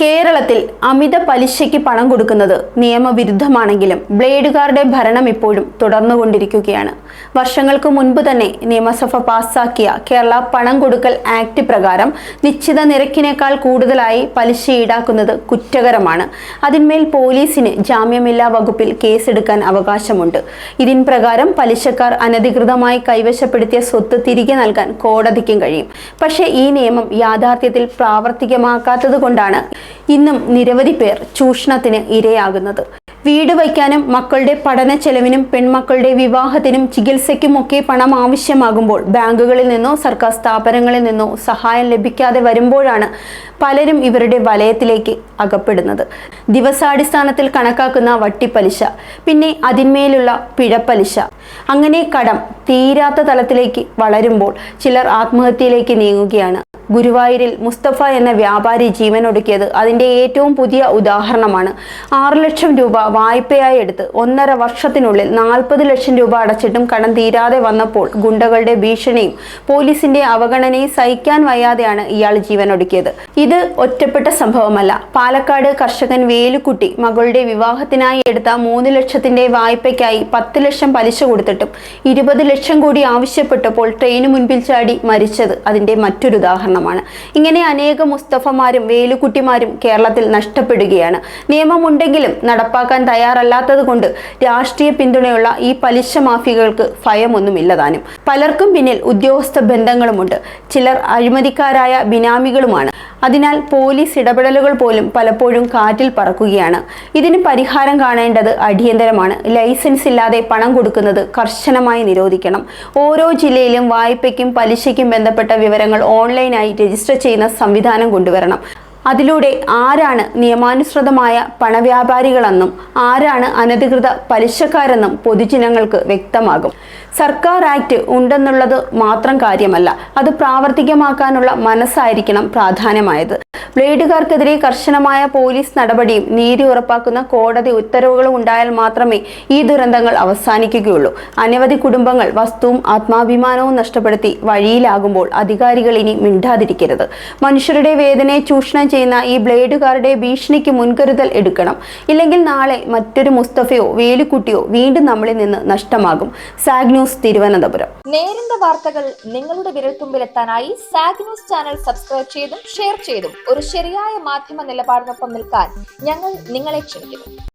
കേരളത്തിൽ അമിത പലിശയ്ക്ക് പണം കൊടുക്കുന്നത് നിയമവിരുദ്ധമാണെങ്കിലും ബ്ലേഡുകാരുടെ ഭരണം ഇപ്പോഴും തുടർന്നുകൊണ്ടിരിക്കുകയാണ്. വർഷങ്ങൾക്ക് മുൻപ് തന്നെ നിയമസഭ പാസാക്കിയ കേരള പണം കൊടുക്കൽ ആക്ട് പ്രകാരം നിശ്ചിത നിരക്കിനേക്കാൾ കൂടുതലായി പലിശ ഈടാക്കുന്നത് കുറ്റകരമാണ്. അതിന്മേൽ പോലീസിന് ജാമ്യമില്ലാ വകുപ്പിൽ കേസെടുക്കാൻ അവകാശമുണ്ട്. ഇതിൻ പ്രകാരം പലിശക്കാർ അനധികൃതമായി കൈവശപ്പെടുത്തിയ സ്വത്ത് തിരികെ നൽകാൻ കോടതിക്കും കഴിയും. പക്ഷേ ഈ നിയമം യാഥാർത്ഥ്യത്തിൽ പ്രാവർത്തികമാക്കാത്തത് കൊണ്ടാണ് ഇന്നും നിരവധി പേർ ചൂഷണത്തിന് ഇരയാകുന്നത്. വീട് വയ്ക്കാനും മക്കളുടെ പഠന ചെലവിനും പെൺമക്കളുടെ വിവാഹത്തിനും ചികിത്സയ്ക്കുമൊക്കെ പണം ആവശ്യമാകുമ്പോൾ ബാങ്കുകളിൽ നിന്നോ സർക്കാർ സ്ഥാപനങ്ങളിൽ നിന്നോ സഹായം ലഭിക്കാതെ വരുമ്പോഴാണ് പലരും ഇവരുടെ വലയത്തിലേക്ക് അകപ്പെടുന്നത്. ദിവസാടിസ്ഥാനത്തിൽ കണക്കാക്കുന്ന വട്ടിപ്പലിശ പിന്നെ അതിന്മേലുള്ള പിഴപ്പലിശ. അങ്ങനെ കടം തീരാത്ത തലത്തിലേക്ക് വളരുമ്പോൾ ചിലർ ആത്മഹത്യയിലേക്ക് നീങ്ങുകയാണ്. ഗുരുവായൂരിൽ മുസ്തഫ എന്ന വ്യാപാരി ജീവനൊടുക്കിയത് അതിന്റെ ഏറ്റവും പുതിയ ഉദാഹരണമാണ്. ആറ് ലക്ഷം രൂപ വായ്പയായി എടുത്ത് ഒന്നര വർഷത്തിനുള്ളിൽ നാൽപ്പത് ലക്ഷം രൂപ അടച്ചിട്ടും കടം തീരാതെ വന്നപ്പോൾ ഗുണ്ടകളുടെ ഭീഷണിയും പോലീസിന്റെ അവഗണനയും സഹിക്കാൻ വയ്യാതെയാണ് ഇയാൾ ജീവനൊടുക്കിയത്. ഇത് ഒറ്റപ്പെട്ട സംഭവമല്ല. പാലക്കാട് കർഷകൻ വേലുക്കുട്ടി മകളുടെ വിവാഹത്തിനായി എടുത്ത മൂന്ന് ലക്ഷത്തിന്റെ വായ്പയ്ക്കായി പത്ത് ലക്ഷം പലിശ കൊടുത്തിട്ടും ഇരുപത് ലക്ഷം കൂടി ആവശ്യപ്പെട്ടപ്പോൾ ട്രെയിന് മുൻപിൽ ചാടി മരിച്ചത് അതിന്റെ മറ്റൊരു ഉദാഹരണമാണ് ഇങ്ങനെ അനേകം മുസ്തഫമാരും വേലുക്കുട്ടിമാരും കേരളത്തിൽ നഷ്ടപ്പെടുകയാണ്. നിയമമുണ്ടെങ്കിലും നടപ്പാക്കാൻ തയ്യാറല്ലാത്തത് കൊണ്ട് രാഷ്ട്രീയ പിന്തുണയുള്ള ഈ പലിശ മാഫിയകൾക്ക് ഭയമൊന്നുമില്ലതാനും പലർക്കും പിന്നിൽ ഉദ്യോഗസ്ഥ ബന്ധങ്ങളുമുണ്ട്. ചിലർ അഴിമതിക്കാരായ ബിനാമികളുമാണ്. അതിനാൽ പോലീസ് ഇടപെടലുകൾ പോലും പലപ്പോഴും കാറ്റിൽ പറക്കുകയാണ്. ഇതിന് പരിഹാരം കാണേണ്ടത് അടിയന്തരമാണ്. ലൈസൻസ് ഇല്ലാതെ പണം കൊടുക്കുന്നത് കർശനമായി നിരോധിക്കണം. ഓരോ ജില്ലയിലും വായ്പയ്ക്കും പലിശയ്ക്കും ബന്ധപ്പെട്ട വിവരങ്ങൾ ഓൺലൈനായി രജിസ്റ്റർ ചെയ്യുന്ന സംവിധാനം കൊണ്ടുവരണം. അതിലൂടെ ആരാണ് നിയമാനുസൃതമായ പണവ്യാപാരികളെന്നും ആരാണ് അനധികൃത പലിശക്കാരെന്നും പൊതുജനങ്ങൾക്ക് വ്യക്തമാകും. സർക്കാർ ആക്ട് ഉണ്ടെന്നുള്ളത് മാത്രം കാര്യമല്ല അത് പ്രാവർത്തികമാക്കാനുള്ള മനസ്സായിരിക്കണം പ്രാധാന്യമായത്. ബ്ലേഡുകാർക്കെതിരെ കർശനമായ പോലീസ് നടപടിയും നീതി ഉറപ്പാക്കുന്ന കോടതി ഉത്തരവുകളും ഉണ്ടായാൽ മാത്രമേ ഈ ദുരന്തങ്ങൾ അവസാനിക്കുകയുള്ളൂ. അനവധി കുടുംബങ്ങൾ വസ്തുവും ആത്മാഭിമാനവും നഷ്ടപ്പെടുത്തി വഴിയിലാകുമ്പോൾ അധികാരികൾ ഇനി മിണ്ടാതിരിക്കരുത്. മനുഷ്യരുടെ വേദനയെ ചൂഷണം ചെയ്യുന്ന ഈ ബ്ലേഡുകാരുടെ ഭീഷണിക്ക് മുൻകരുതൽ എടുക്കണം. ഇല്ലെങ്കിൽ നാളെ മറ്റൊരു മുസ്തഫയോ വേലുക്കുട്ടിയോ വീണ്ടും നമ്മളിൽ നിന്ന് നഷ്ടമാകും. സാഗ് ന്യൂസ് തിരുവനന്തപുരം. നേരിന്റെ വാർത്തകൾ നിങ്ങളുടെ വിരൽത്തുമ്പിലെത്താനായി സാഗ് ന്യൂസ് ചാനൽ സബ്സ്ക്രൈബ് ചെയ്തും ഷെയർ ചെയ്തും ഒരു ശരിയായ മാധ്യമ നിലപാടിനൊപ്പം നിൽക്കാൻ ഞങ്ങൾ നിങ്ങളെ ക്ഷണിക്കുന്നു.